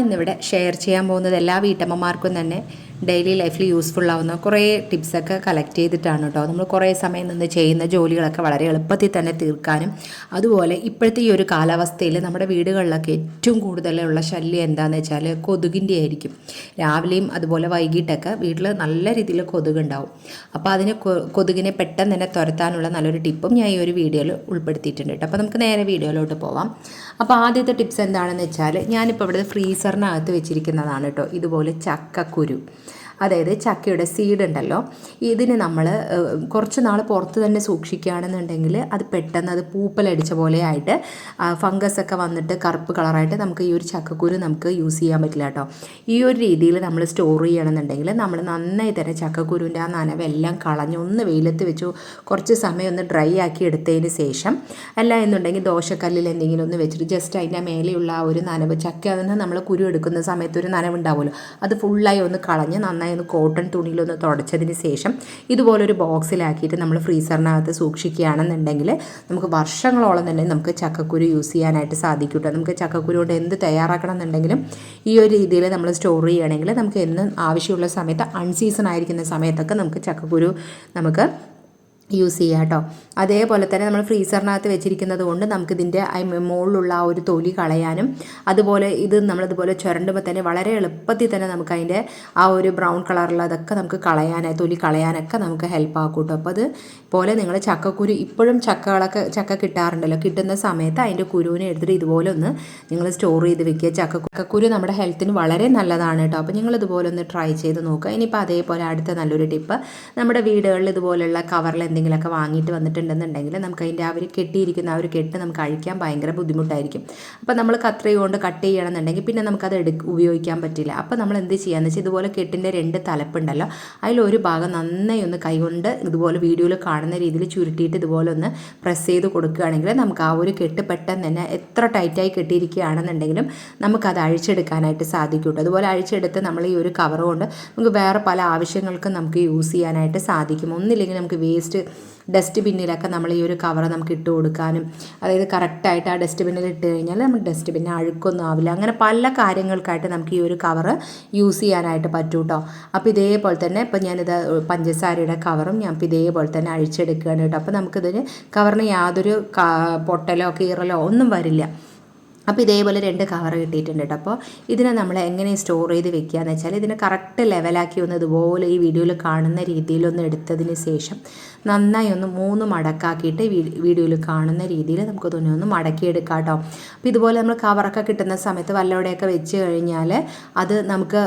ഇന്നിവിടെ ഷെയർ ചെയ്യാൻ പോകുന്നത് എല്ലാ വീട്ടമ്മമാർക്കും തന്നെ. ഡെയിലി ലൈഫിൽ യൂസ്ഫുൾ ആവുന്ന കുറേ ടിപ്സൊക്കെ കളക്ട് ചെയ്തിട്ടാണ് കേട്ടോ. നമ്മൾ കുറേ സമയം നിന്ന് ചെയ്യുന്ന ജോലികളൊക്കെ വളരെ എളുപ്പത്തിൽ തന്നെ തീർക്കാനും അതുപോലെ ഇപ്പോഴത്തെ ഈ ഒരു കാലാവസ്ഥയിൽ നമ്മുടെ വീടുകളിലൊക്കെ ഏറ്റവും കൂടുതലുള്ള ശല്യം എന്താണെന്ന് വെച്ചാൽ കൊതുകിന്റെ ആയിരിക്കും. രാവിലെയും അതുപോലെ വൈകിട്ടൊക്കെ വീട്ടിൽ നല്ല രീതിയിൽ കൊതുകുണ്ടാവും. അപ്പോൾ അതിന് കൊതുകിനെ പെട്ടെന്ന് തന്നെ തുരത്താനുള്ള നല്ലൊരു ടിപ്പും ഞാൻ ഈ ഒരു വീഡിയോയിൽ ഉൾപ്പെടുത്തിയിട്ടുണ്ട് കേട്ടോ. അപ്പോൾ നമുക്ക് നേരെ വീഡിയോയിലോട്ട് പോവാം. അപ്പോൾ ആദ്യത്തെ ടിപ്സ് എന്താണെന്ന് വെച്ചാൽ ഞാനിപ്പോൾ ഇവിടെ ഫ്രീസറിനകത്ത് വെച്ചിരിക്കുന്നതാണ് കേട്ടോ. ഇതുപോലെ ചക്കക്കുരു. അതായത് ചക്കയുടെ സീഡ് ഉണ്ടല്ലോ ഇതിന് നമ്മൾ കുറച്ച് നാൾ പുറത്ത് തന്നെ സൂക്ഷിക്കുകയാണെന്നുണ്ടെങ്കിൽ അത് പെട്ടെന്ന് അത് പൂപ്പലടിച്ച പോലെ ആയിട്ട് ഫംഗസ് ഒക്കെ വന്നിട്ട് കറുപ്പ് കളറായിട്ട് നമുക്ക് ഈ ഒരു ചക്കക്കുരു നമുക്ക് യൂസ് ചെയ്യാൻ പറ്റില്ല കേട്ടോ ഈ ഒരു രീതിയിൽ നമ്മൾ സ്റ്റോർ ചെയ്യണമെന്നുണ്ടെങ്കിൽ നമ്മൾ നന്നായി തന്നെ ചക്കക്കുരുവിന്റെ ആ നനവെല്ലാം കളഞ്ഞ് ഒന്ന് വെയിലത്ത് വെച്ചു കുറച്ച് സമയം ഒന്ന് ഡ്രൈ ആക്കി എടുത്തതിന് ശേഷം അല്ല എന്നുണ്ടെങ്കിൽ ദോശക്കല്ലിൽ എന്തെങ്കിലും ഒന്ന് വെച്ചിട്ട് ജസ്റ്റ് അതിന്റെ മേലെയുള്ള ആ ഒരു നനവ് ചക്ക നമ്മൾ കുരു എടുക്കുന്ന സമയത്ത് ഒരു നനവുണ്ടാവുമല്ലോ അത് ഫുള്ളായി ഒന്ന് കളഞ്ഞ് നന്നായി ഒന്ന് കോട്ടൺ തുണിയിലൊന്ന് തുടച്ചതിന് ശേഷം ഇതുപോലൊരു ബോക്സിലാക്കിയിട്ട് നമ്മൾ ഫ്രീസറിനകത്ത് സൂക്ഷിക്കുകയാണെന്നുണ്ടെങ്കിൽ നമുക്ക് വർഷങ്ങളോളം തന്നെ നമുക്ക് ചക്കക്കുരു യൂസ് ചെയ്യാനായിട്ട് സാധിക്കും കേട്ടോ നമുക്ക് ചക്കക്കുരു കൊണ്ട് എന്ത് തയ്യാറാക്കണം എന്നുണ്ടെങ്കിലും ഈ ഒരു രീതിയിൽ നമ്മൾ സ്റ്റോർ ചെയ്യുകയാണെങ്കിൽ നമുക്ക് എന്നും ആവശ്യമുള്ള സമയത്ത് അൺസീസൺ ആയിരിക്കുന്ന സമയത്തൊക്കെ നമുക്ക് ചക്കക്കുരു നമുക്ക് യൂസ് ചെയ്യുക കേട്ടോ. അതേപോലെ തന്നെ നമ്മൾ ഫ്രീസറിനകത്ത് വെച്ചിരിക്കുന്നത് കൊണ്ട് നമുക്കിതിന്റെ മുകളിലുള്ള ആ ഒരു തൊലി കളയാനും അതുപോലെ ഇത് നമ്മളിതുപോലെ ചുരണ്ടുമ്പോൾ തന്നെ വളരെ എളുപ്പത്തിൽ തന്നെ നമുക്ക് അതിന്റെ ആ ഒരു ബ്രൗൺ കളറുള്ള അതൊക്കെ നമുക്ക് കളയാനായി തൊലി കളയാനൊക്കെ നമുക്ക് ഹെൽപ്പ് ആക്കും കേട്ടോ. അപ്പോൾ അത് പോലെ നിങ്ങൾ ചക്കക്കുരു ഇപ്പോഴും ചക്കകളൊക്കെ ചക്ക കിട്ടാറുണ്ടല്ലോ. കിട്ടുന്ന സമയത്ത് അതിന്റെ കുരുവിനെ എടുത്തിട്ട് ഇതുപോലെ ഒന്ന് നിങ്ങൾ സ്റ്റോർ ചെയ്ത് വെക്കുക. ചക്ക ചക്കക്കുരു നമ്മുടെ ഹെൽത്തിന് വളരെ നല്ലതാണ് കേട്ടോ. അപ്പോൾ നിങ്ങൾ ഇതുപോലെ ഒന്ന് ട്രൈ ചെയ്ത് നോക്കുക. ഇനിയിപ്പോൾ അതേപോലെ അടുത്ത നല്ലൊരു ടിപ്പ് നമ്മുടെ വീടുകളിൽ ഇതുപോലെയുള്ള കവറിൽ എന്തെങ്കിലുമൊക്കെ വാങ്ങിയിട്ട് വന്നിട്ടുണ്ടെന്നുണ്ടെങ്കിൽ നമുക്ക് അതിന്റെ ആ ഒരു കെട്ടിയിരിക്കുന്ന ആ ഒരു കെട്ട് നമുക്ക് അഴിക്കാൻ ഭയങ്കര ബുദ്ധിമുട്ടായിരിക്കും. അപ്പോൾ നമ്മൾ കത്രിക കൊണ്ട് കട്ട് ചെയ്യണമെന്നുണ്ടെങ്കിൽ പിന്നെ നമുക്കത് എടു ഉപയോഗിക്കാൻ പറ്റില്ല. അപ്പോൾ നമ്മൾ എന്ത് ചെയ്യാന്ന് വെച്ചാൽ ഇതുപോലെ കെട്ടിന്റെ രണ്ട് തലപ്പുണ്ടല്ലോ അതിലൊരു ഭാഗം നന്നായി ഒന്ന് കൈകൊണ്ട് ഇതുപോലെ വീഡിയോയിൽ കാണുന്ന രീതിയിൽ ചുരുട്ടിയിട്ട് ഇതുപോലെ ഒന്ന് പ്രസ് ചെയ്ത് കൊടുക്കുകയാണെങ്കിൽ നമുക്ക് ആ ഒരു കെട്ട് പെട്ടെന്ന് തന്നെ എത്ര ടൈറ്റായി കെട്ടിയിരിക്കുകയാണെന്നുണ്ടെങ്കിലും നമുക്കത് അഴിച്ചെടുക്കാനായിട്ട് സാധിക്കും അതുപോലെ അഴിച്ചെടുത്ത് നമ്മൾ ഈ ഒരു കവർ കൊണ്ട് നമുക്ക് വേറെ പല ആവശ്യങ്ങൾക്കും നമുക്ക് യൂസ് ചെയ്യാനായിട്ട് സാധിക്കും. ഒന്നില്ലെങ്കിൽ നമുക്ക് വേസ്റ്റ് ഡസ്റ്റ് ബിന്നിലൊക്കെ നമ്മൾ ഈ ഒരു കവർ നമുക്ക് ഇട്ട് കൊടുക്കാനും അതായത് കറക്റ്റായിട്ട് ആ ഡസ്റ്റ് ബിന്നിൽ ഇട്ട് കഴിഞ്ഞാൽ നമുക്ക് ഡസ്റ്റ് ബിന്നെ അഴുക്കൊന്നും ആവില്ല. അങ്ങനെ പല കാര്യങ്ങൾക്കായിട്ട് നമുക്ക് ഈ ഒരു കവർ യൂസ് ചെയ്യാനായിട്ട് പറ്റും കേട്ടോ അപ്പോൾ ഇതേപോലെ തന്നെ ഇപ്പോൾ ഞാനിത് പഞ്ചസാരയുടെ കവറും ഞാൻ ഇപ്പോൾ ഇതേപോലെ തന്നെ അഴിച്ചെടുക്കുകയാണ് കേട്ടോ അപ്പോൾ നമുക്കിതിന് കവറിന് യാതൊരു പൊട്ടലോ കീറലോ ഒന്നും വരില്ല. അപ്പോൾ ഇതേപോലെ രണ്ട് കവർ കിട്ടിയിട്ടുണ്ട് കേട്ടോ അപ്പോൾ ഇതിനെ നമ്മൾ എങ്ങനെ സ്റ്റോർ ചെയ്ത് വെക്കുക എന്ന് വെച്ചാൽ ഇതിനെ കറക്റ്റ് ലെവലാക്കി ഒന്ന് ഇതുപോലെ ഈ വീഡിയോയിൽ കാണുന്ന രീതിയിലൊന്ന് എടുത്തതിന് ശേഷം നന്നായി ഒന്ന് മൂന്ന് മടക്കാക്കിയിട്ട് വീഡിയോയിൽ കാണുന്ന രീതിയിൽ നമുക്ക് തുണി ഒന്ന് മടക്കിയെടുക്കാം കേട്ടോ. അപ്പോൾ ഇതുപോലെ നമ്മൾ കവറൊക്കെ കിട്ടുന്ന സമയത്ത് വല്ലവിടെയൊക്കെ വെച്ച് കഴിഞ്ഞാൽ അത് നമുക്ക്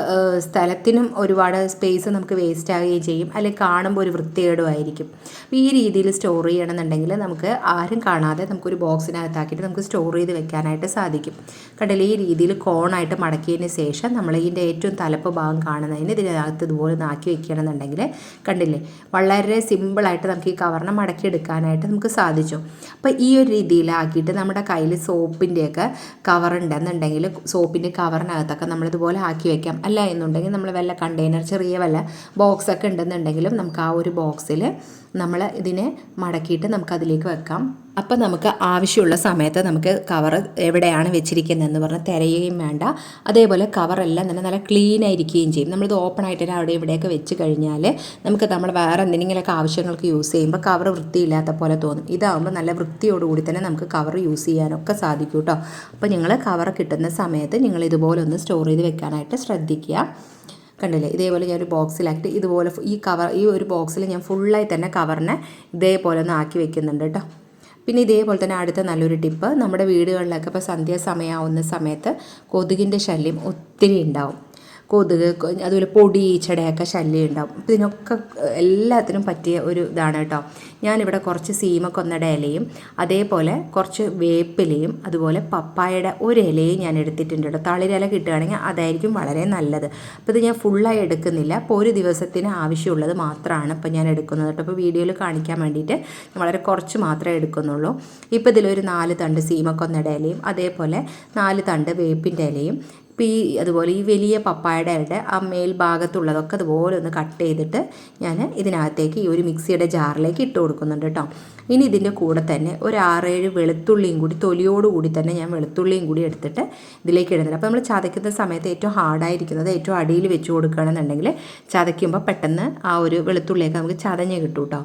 സ്ഥലത്തിനും ഒരുപാട് സ്പേസ് നമുക്ക് വേസ്റ്റ് ആവുകയും ചെയ്യും. അല്ലെങ്കിൽ കാണുമ്പോൾ ഒരു വൃത്തികേടുമായിരിക്കും. അപ്പോൾ ഈ രീതിയിൽ സ്റ്റോർ ചെയ്യണമെന്നുണ്ടെങ്കിൽ നമുക്ക് ആരും കാണാതെ നമുക്കൊരു ബോക്സിനകത്താക്കിയിട്ട് നമുക്ക് സ്റ്റോർ ചെയ്ത് വെക്കാനായിട്ട് സാധിക്കും. കണ്ടില്ലേ? ഈ രീതിയിൽ കോണായിട്ട് മടക്കിയതിന് ശേഷം നമ്മൾ ഇതിന്റെ ഏറ്റവും തലപ്പ് ഭാഗം കാണുന്നതിന് ഇതിനകത്ത് ഇതുപോലെ നാക്കി ആക്കി വെക്കുകയാണെന്നുണ്ടെങ്കിൽ കണ്ടില്ലേ? വളരെ സിമ്പിളായിട്ട് നമുക്ക് ഈ കവറിനെ മടക്കി എടുക്കാനായിട്ട് നമുക്ക് സാധിച്ചു. അപ്പോൾ ഈ ഒരു രീതിയിലാക്കിയിട്ട് നമ്മുടെ കയ്യിൽ സോപ്പിന്റെയൊക്കെ കവർ ഉണ്ടെന്നുണ്ടെങ്കിൽ സോപ്പിന്റെ കവറിനകത്തൊക്കെ നമ്മളിതുപോലെ ആക്കി വെക്കാം. അല്ല എന്നുണ്ടെങ്കിൽ നമ്മൾ വല്ല കണ്ടെയ്നർ ചെറിയ വല്ല ബോക്സൊക്കെ ഉണ്ടെന്നുണ്ടെങ്കിലും നമുക്ക് ആ ഒരു ബോക്സിൽ നമ്മൾ ഇതിനെ മടക്കിയിട്ട് നമുക്കതിലേക്ക് വെക്കാം. അപ്പം നമുക്ക് ആവശ്യമുള്ള സമയത്ത് നമുക്ക് കവർ എവിടെയാണ് വെച്ചിരിക്കുന്നതെന്ന് പറഞ്ഞ് തിരയുകയും വേണ്ട. അതേപോലെ കവറെല്ലാം തന്നെ നല്ല ക്ലീൻ ആയിരിക്കുകയും ചെയ്യും. നമ്മളിത് ഓപ്പൺ ആയിട്ട് അവിടെ ഇവിടെയൊക്കെ വെച്ച് കഴിഞ്ഞാൽ നമുക്ക് നമ്മൾ വേറെ എന്തെങ്കിലുമൊക്കെ ആവശ്യങ്ങൾക്ക് യൂസ് ചെയ്യുമ്പോൾ കവർ വൃത്തിയില്ലാത്ത പോലെ തോന്നും. ഇതാകുമ്പോൾ നല്ല വൃത്തിയോടുകൂടി തന്നെ നമുക്ക് കവർ യൂസ് ചെയ്യാനൊക്കെ സാധിക്കും കേട്ടോ അപ്പോൾ നിങ്ങൾ കവർ കിട്ടുന്ന സമയത്ത് നിങ്ങൾ ഇതുപോലെ ഒന്ന് സ്റ്റോർ ചെയ്ത് വെക്കാനായിട്ട് ശ്രദ്ധിക്കുക. കണ്ടില്ലേ? ഇതേപോലെ ഞാനൊരു ബോക്സിലാക്കിയിട്ട് ഇതുപോലെ ഈ കവർ ഈ ഒരു ബോക്സിൽ ഞാൻ ഫുള്ളായി തന്നെ കവറിനെ ഇതേപോലെ ഒന്ന് ആക്കി വെക്കുന്നുണ്ട് കേട്ടോ പിന്നെ ഇതേപോലെ തന്നെ അടുത്ത നല്ലൊരു ടിപ്പ് നമ്മുടെ വീടുകളിലൊക്കെ ഇപ്പോൾ സന്ധ്യാസമയമാവുന്ന സമയത്ത് കൊതുകിന്റെ ശല്യം ഒത്തിരി ഉണ്ടാവും. കൊതുക് അതുപോലെ പൊടി ഈച്ചടയൊക്കെ ശല്യം ഉണ്ടാവും. അപ്പോൾ ഇതിനൊക്കെ എല്ലാത്തിനും പറ്റിയ ഒരു ഇതാണ് കേട്ടോ. ഞാനിവിടെ കുറച്ച് സീമക്കൊന്നട ഇലയും അതേപോലെ കുറച്ച് വേപ്പിലയും അതുപോലെ പപ്പായയുടെ ഒരു ഇലയും ഞാൻ എടുത്തിട്ടുണ്ട് കേട്ടോ. തളിരില കിട്ടുകയാണെങ്കിൽ അതായിരിക്കും വളരെ നല്ലത്. അപ്പോൾ ഇത് ഞാൻ ഫുള്ളായി എടുക്കുന്നില്ല. അപ്പോൾ ഒരു ദിവസത്തിന് ആവശ്യമുള്ളത് മാത്രമാണ് ഇപ്പോൾ ഞാൻ എടുക്കുന്നത് കേട്ടോ. അപ്പോൾ വീഡിയോയിൽ കാണിക്കാൻ വേണ്ടിയിട്ട് വളരെ കുറച്ച് മാത്രമേ എടുക്കുന്നുള്ളൂ. ഇപ്പോൾ ഇതിലൊരു നാല് തണ്ട് സീമക്കൊന്നട ഇലയും അതേപോലെ നാല് തണ്ട് വേപ്പിന്റെ ഇലയും അപ്പോൾ ഈ അതുപോലെ ഈ വലിയ പപ്പായയുടെ ഇലയുടെ ആ മേൽഭാഗത്തുള്ളതൊക്കെ അതുപോലെ ഒന്ന് കട്ട് ചെയ്തിട്ട് ഞാൻ ഇതിനകത്തേക്ക് ഈ ഒരു മിക്സിയുടെ ജാറിലേക്ക് ഇട്ട് കൊടുക്കുന്നുണ്ട് കേട്ടോ. ഇനി ഇതിന്റെ കൂടെ തന്നെ ഒരു ആറേഴ് വെളുത്തുള്ളിയും കൂടി തൊലിയോടുകൂടി തന്നെ ഞാൻ വെളുത്തുള്ളിയും കൂടി എടുത്തിട്ട് ഇതിലേക്ക് ഇടുന്നുണ്ട്. അപ്പോൾ നമ്മൾ ചതയ്ക്കുന്ന സമയത്ത് ഏറ്റവും ഹാർഡായിരിക്കുന്നത് ഏറ്റവും അടിയിൽ വെച്ച് കൊടുക്കുകയാണെന്നുണ്ടെങ്കിൽ ചതയ്ക്കുമ്പോൾ പെട്ടെന്ന് ആ ഒരു വെളുത്തുള്ളിയൊക്കെ നമുക്ക് ചതഞ്ഞ് കിട്ടും കേട്ടോ.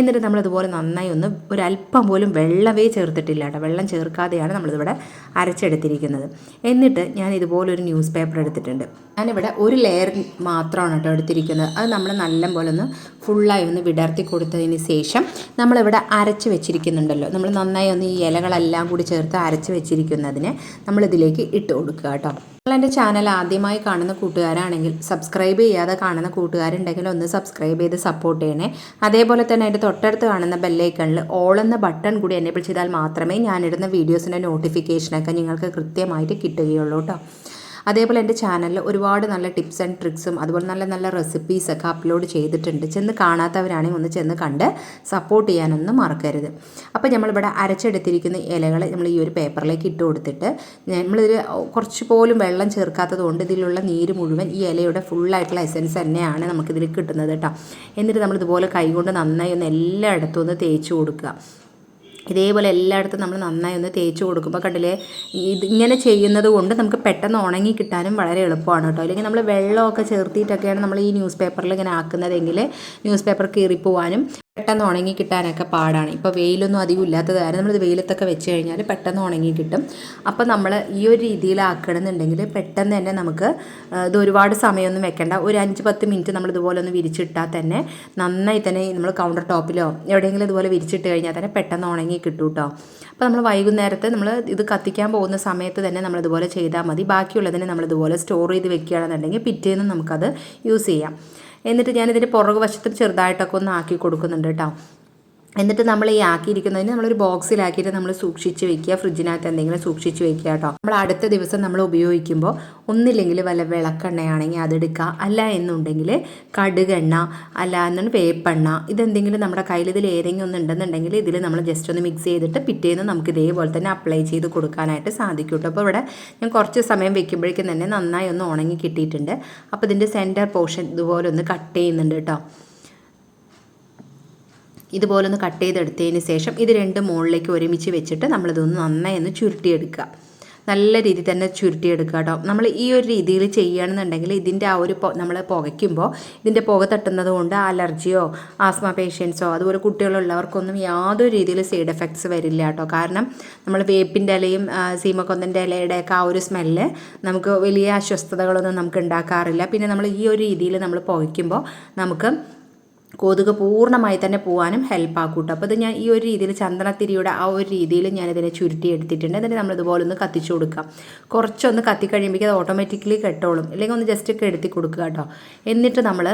എന്നിട്ട് നമ്മളിതുപോലെ നന്നായി ഒന്ന് ഒരല്പം പോലും വെള്ളമേ ചേർത്തിട്ടില്ല കേട്ടോ. വെള്ളം ചേർക്കാതെയാണ് നമ്മളിതിവിടെ അരച്ചെടുത്തിരിക്കുന്നത്. എന്നിട്ട് ഞാൻ ഇതുപോലൊരു ന്യൂസ് പേപ്പർ എടുത്തിട്ടുണ്ട്. ഞാനിവിടെ ഒരു ലെയർ മാത്രമാണ് കേട്ടോ എടുത്തിരിക്കുന്നത്. അത് നമ്മൾ നല്ലപോലെ ഒന്ന് ഫുള്ളായി ഒന്ന് വിടർത്തി കൊടുത്തതിന് ശേഷം നമ്മളിവിടെ അരച്ച് വെച്ചിരിക്കുന്നുണ്ടല്ലോ. നമ്മൾ നന്നായി ഒന്ന് ഈ ഇലകളെല്ലാം കൂടി ചേർത്ത് അരച്ച് വെച്ചിരിക്കുന്നതിന് നമ്മളിതിലേക്ക് ഇട്ട് കൊടുക്കുക കേട്ടോ നിങ്ങൾ എന്റെ ചാനൽ ആദ്യമായി കാണുന്ന കൂട്ടുകാരാണെങ്കിൽ സബ്സ്ക്രൈബ് ചെയ്യാതെ കാണുന്ന കൂട്ടുകാരുണ്ടെങ്കിൽ ഒന്ന് സബ്സ്ക്രൈബ് ചെയ്ത് സപ്പോർട്ട് ചെയ്യണേ. അതേപോലെ തന്നെ അതിന്റെ തൊട്ടടുത്ത് കാണുന്ന ബെല്ലൈക്കണിൽ ഓൾ എന്ന ബട്ടൺ കൂടി എനേബിൾ ചെയ്താൽ മാത്രമേ ഞാനിടുന്ന വീഡിയോസിന്റെ നോട്ടിഫിക്കേഷനൊക്കെ നിങ്ങൾക്ക് കൃത്യമായിട്ട് കിട്ടുകയുള്ളൂ കേട്ടോ അതേപോലെ എന്റെ ചാനലിൽ ഒരുപാട് നല്ല ടിപ്സ് ആൻഡ് ട്രിക്സും അതുപോലെ നല്ല നല്ല റെസിപ്പീസൊക്കെ അപ്ലോഡ് ചെയ്തിട്ടുണ്ട്. ചെന്ന് കാണാത്തവരാണെങ്കിൽ ഒന്ന് ചെന്ന് കണ്ട് സപ്പോർട്ട് ചെയ്യാനൊന്നും മറക്കരുത്. അപ്പോൾ നമ്മളിവിടെ അരച്ചെടുത്തിരിക്കുന്ന ഇലകൾ നമ്മൾ ഈ ഒരു പേപ്പറിലേക്ക് ഇട്ട് കൊടുത്തിട്ട് നമ്മളിതിൽ കുറച്ച് പോലും വെള്ളം ചേർക്കാത്തത് കൊണ്ട് ഇതിലുള്ള നീര് മുഴുവൻ ഈ ഇലയുടെ ഫുള്ളായിട്ടുള്ള എസൻസ് തന്നെയാണ് നമുക്കിതിൽ കിട്ടുന്നത് കേട്ടോ. എന്നിട്ട് നമ്മളിതുപോലെ കൈകൊണ്ട് നന്നായി ഒന്ന് എല്ലായിടത്തും ഒന്ന് തേച്ച് കൊടുക്കുക. ഇതേപോലെ എല്ലായിടത്തും നമ്മൾ നന്നായി ഒന്ന് തേച്ച് കൊടുക്കുമ്പോൾ കണ്ടില്ലേ ഇത് ഇങ്ങനെ ചെയ്യുന്നത് കൊണ്ട് നമുക്ക് പെട്ടെന്ന് ഉണങ്ങി കിട്ടാനും വളരെ എളുപ്പമാണ് കേട്ടോ. അല്ലെങ്കിൽ നമ്മൾ വെള്ളമൊക്കെ ചേർത്തിട്ടൊക്കെയാണ് നമ്മൾ ഈ ന്യൂസ് പേപ്പറിൽ ഇങ്ങനെ ആക്കുന്നതെങ്കിൽ ന്യൂസ് പേപ്പർ കീറിപ്പോവാനും പെട്ടെന്ന് ഉണങ്ങി കിട്ടാനൊക്കെ പാടാണ്. ഇപ്പോൾ വെയിലൊന്നും അധികം ഇല്ലാത്തത് കാരണം നമ്മളിത് വെയിലത്തൊക്കെ വെച്ച് കഴിഞ്ഞാൽ പെട്ടെന്ന് ഉണങ്ങി കിട്ടും. അപ്പോൾ നമ്മൾ ഈ ഒരു രീതിയിലാക്കണമെന്നുണ്ടെങ്കിൽ പെട്ടെന്ന് തന്നെ നമുക്ക് ഇത് ഒരുപാട് സമയമൊന്നും വെക്കേണ്ട. ഒരു അഞ്ച് പത്ത് മിനിറ്റ് നമ്മൾ ഇതുപോലെ ഒന്ന് വിരിച്ചിട്ടാൽ തന്നെ നന്നായി തന്നെ നമ്മൾ കൗണ്ടർ ടോപ്പിലോ എവിടെയെങ്കിലും ഇതുപോലെ വിരിച്ചിട്ട് കഴിഞ്ഞാൽ തന്നെ പെട്ടെന്ന് ഉണങ്ങി കിട്ടും കേട്ടോ അപ്പോൾ നമ്മൾ വൈകുന്നേരത്തെ നമ്മൾ ഇത് കത്തിക്കാൻ പോകുന്ന സമയത്ത് തന്നെ നമ്മൾ ഇതുപോലെ ചെയ്താൽ മതി. ബാക്കിയുള്ളതിനെ നമ്മൾ ഇതുപോലെ സ്റ്റോർ ചെയ്ത് വെക്കുകയാണെന്നുണ്ടെങ്കിൽ പിറ്റേന്ന് നമുക്കത് യൂസ് ചെയ്യാം. എന്നിട്ട് ഞാനിതിന്റെ പുറകു വശത്തിൽ ചെറുതായിട്ടൊക്കെ ഒന്ന് ആക്കി കൊടുക്കുന്നുണ്ട് കേട്ടോ. എന്നിട്ട് നമ്മൾ ഈ ആക്കിയിരിക്കുന്നതിന് നമ്മളൊരു ബോക്സിലാക്കിയിട്ട് നമ്മൾ സൂക്ഷിച്ച് വെക്കുക. ഫ്രിഡ്ജിനകത്ത് എന്തെങ്കിലും സൂക്ഷിച്ച് വെക്കുക കേട്ടോ. നമ്മൾ അടുത്ത ദിവസം നമ്മൾ ഉപയോഗിക്കുമ്പോൾ ഒന്നില്ലെങ്കിൽ വല്ല വിളക്കെണ്ണയാണെങ്കിൽ അതെടുക്കുക അല്ല എന്നുണ്ടെങ്കിൽ കടുകെണ്ണ അല്ല എന്നാണ് വേപ്പെണ്ണ ഇതെന്തെങ്കിലും നമ്മുടെ കയ്യിൽ ഇതിൽ ഏതെങ്കിലും ഒന്ന് ഉണ്ടെന്നുണ്ടെങ്കിൽ ഇതിൽ നമ്മൾ ജസ്റ്റ് ഒന്ന് മിക്സ് ചെയ്തിട്ട് പിറ്റേന്ന് നമുക്ക് ഇതേപോലെ തന്നെ അപ്ലൈ ചെയ്ത് കൊടുക്കാനായിട്ട് സാധിക്കും കേട്ടോ. അപ്പോൾ ഇവിടെ ഞാൻ കുറച്ച് സമയം വെക്കുമ്പോഴേക്കും തന്നെ നന്നായി ഒന്ന് ഉണങ്ങി കിട്ടിയിട്ടുണ്ട്. അപ്പോൾ ഇതിന്റെ സെന്റർ പോർഷൻ ഇതുപോലെ ഒന്ന് കട്ട് ചെയ്യുന്നുണ്ട് കേട്ടോ. ഇതുപോലെ ഒന്ന് കട്ട് ചെയ്തെടുത്തതിന് ശേഷം ഇത് രണ്ട് മുകളിലേക്ക് ഒരുമിച്ച് വെച്ചിട്ട് നമ്മളിതൊന്ന് നന്നായി ഒന്ന് ചുരുട്ടിയെടുക്കുക. നല്ല രീതിയിൽ തന്നെ ചുരുട്ടിയെടുക്കുക കേട്ടോ നമ്മൾ ഈ ഒരു രീതിയിൽ ചെയ്യുകയാണെന്നുണ്ടെങ്കിൽ ഇതിന്റെ ആ ഒരു നമ്മൾ പുകയ്ക്കുമ്പോൾ ഇതിന്റെ പുക തട്ടുന്നത് കൊണ്ട് അലർജിയോ ആസ്മ പേഷ്യൻസോ അതുപോലെ കുട്ടികളുള്ളവർക്കൊന്നും യാതൊരു രീതിയിൽ സൈഡ് എഫക്ട്സ് വരില്ല കേട്ടോ കാരണം നമ്മൾ വേപ്പിന്റെ ഇലയും സീമക്കൊന്നന്റെ ഇലയുടെയൊക്കെ ആ ഒരു സ്മെല്ല് നമുക്ക് വലിയ അസ്വസ്ഥതകളൊന്നും നമുക്ക് ഉണ്ടാക്കാറില്ല. പിന്നെ നമ്മൾ ഈ ഒരു രീതിയിൽ നമ്മൾ പുകയ്ക്കുമ്പോൾ നമുക്ക് കൊതുക് പൂർണമായി തന്നെ പോകാനും ഹെൽപ്പ് ആക്കൂട്ടോ. അപ്പോൾ ഇത് ഞാൻ ഈ ഒരു രീതിയിൽ ചന്ദനത്തിരിയുടെ ആ ഒരു രീതിയിൽ ഞാനിതിനെ ചുരുട്ടി എടുത്തിട്ടുണ്ട്. എന്നിട്ട് നമ്മൾ ഇതുപോലെ ഒന്ന് കത്തിച്ചു കൊടുക്കാം കുറച്ചൊന്ന് കത്തി കഴിയുമ്പോഴേക്കും അത് ഓട്ടോമാറ്റിക്കലി കെട്ടോളും. അല്ലെങ്കിൽ ഒന്ന് ജസ്റ്റ് കെടുത്തി കൊടുക്കുക കേട്ടോ. എന്നിട്ട് നമ്മൾ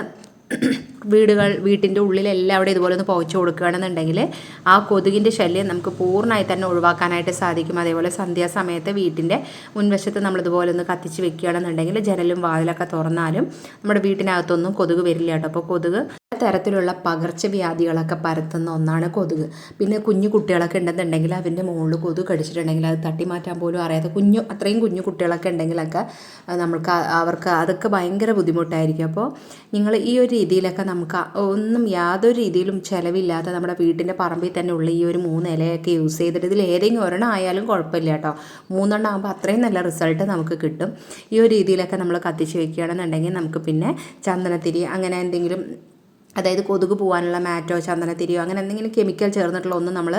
വീടുകൾ വീട്ടിന്റെ ഉള്ളിലെല്ലാം അവിടെ ഇതുപോലെ ഒന്ന് പുകച്ചു കൊടുക്കുകയാണെന്നുണ്ടെങ്കിൽ ആ കൊതുകിന്റെ ശല്യം നമുക്ക് പൂർണമായി തന്നെ ഒഴിവാക്കാനായിട്ട് സാധിക്കും. അതേപോലെ സന്ധ്യാസമയത്ത് വീട്ടിന്റെ മുൻവശത്ത് നമ്മളിതുപോലെ ഒന്ന് കത്തിച്ച് വെക്കുകയാണെന്നുണ്ടെങ്കിൽ ജനലും വാതിലൊക്കെ തുറന്നാലും നമ്മുടെ വീട്ടിനകത്തൊന്നും കൊതുക് വരില്ല കേട്ടോ. അപ്പോൾ കൊതുക് തരത്തിലുള്ള പകർച്ചവ്യാധികളൊക്കെ പരത്തുന്ന ഒന്നാണ് കൊതുക്. പിന്നെ കുഞ്ഞു കുട്ടികളൊക്കെ ഉണ്ടെന്നുണ്ടെങ്കിൽ അതിന്റെ മുകളിൽ കൊതുക് കടിച്ചിട്ടുണ്ടെങ്കിൽ അത് തട്ടി മാറ്റാൻ പോലും അറിയാതെ കുഞ്ഞു അത്രയും കുഞ്ഞു കുട്ടികളൊക്കെ ഉണ്ടെങ്കിലൊക്കെ നമ്മൾക്ക് അവർക്ക് അതൊക്കെ ഭയങ്കര ബുദ്ധിമുട്ടായിരിക്കും. അപ്പോൾ നിങ്ങൾ ഈ ഒരു രീതിയിലൊക്കെ നമുക്ക് ഒന്നും യാതൊരു രീതിയിലും ചിലവില്ലാതെ നമ്മുടെ വീട്ടിന്റെ പറമ്പിൽ തന്നെ ഉള്ള ഈ ഒരു മൂന്ന് ഇലയൊക്കെ യൂസ് ചെയ്തിട്ട് ഇതിൽ ഏതെങ്കിലും ഒരെണ്ണം ആയാലും കുഴപ്പമില്ല കേട്ടോ. മൂന്നെണ്ണം ആകുമ്പോൾ അത്രയും നല്ല റിസൾട്ട് നമുക്ക് കിട്ടും. ഈ ഒരു രീതിയിലൊക്കെ നമ്മൾ കത്തിച്ച് വെക്കുകയാണെന്നുണ്ടെങ്കിൽ നമുക്ക് പിന്നെ ചന്ദനത്തിരി അങ്ങനെ എന്തെങ്കിലും അതായത് കൊതുക് പോകാനുള്ള മാറ്റോ ചന്ദനത്തിരിയോ അങ്ങനെ എന്തെങ്കിലും കെമിക്കൽ ചേർന്നിട്ടുള്ള ഒന്നും നമ്മൾ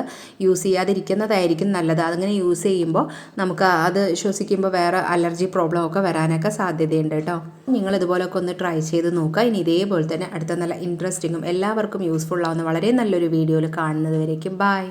യൂസ് ചെയ്യാതിരിക്കുന്നതായിരിക്കും നല്ലത്. അതങ്ങനെ യൂസ് ചെയ്യുമ്പോൾ നമുക്ക് അത് ശ്വസിക്കുമ്പോൾ വേറെ അലർജി പ്രോബ്ലം ഒക്കെ വരാനൊക്കെ സാധ്യതയുണ്ട് കേട്ടോ. നിങ്ങൾ ഇതുപോലൊക്കെ ഒന്ന് ട്രൈ ചെയ്ത് നോക്കുക. ഇനി ഇതേപോലെ തന്നെ അടുത്ത നല്ല ഇൻട്രസ്റ്റിങ്ങും എല്ലാവർക്കും യൂസ്ഫുൾ ആവുന്ന വളരെ നല്ലൊരു വീഡിയോയിൽ കാണുന്നത് വരേക്കും. ബായ്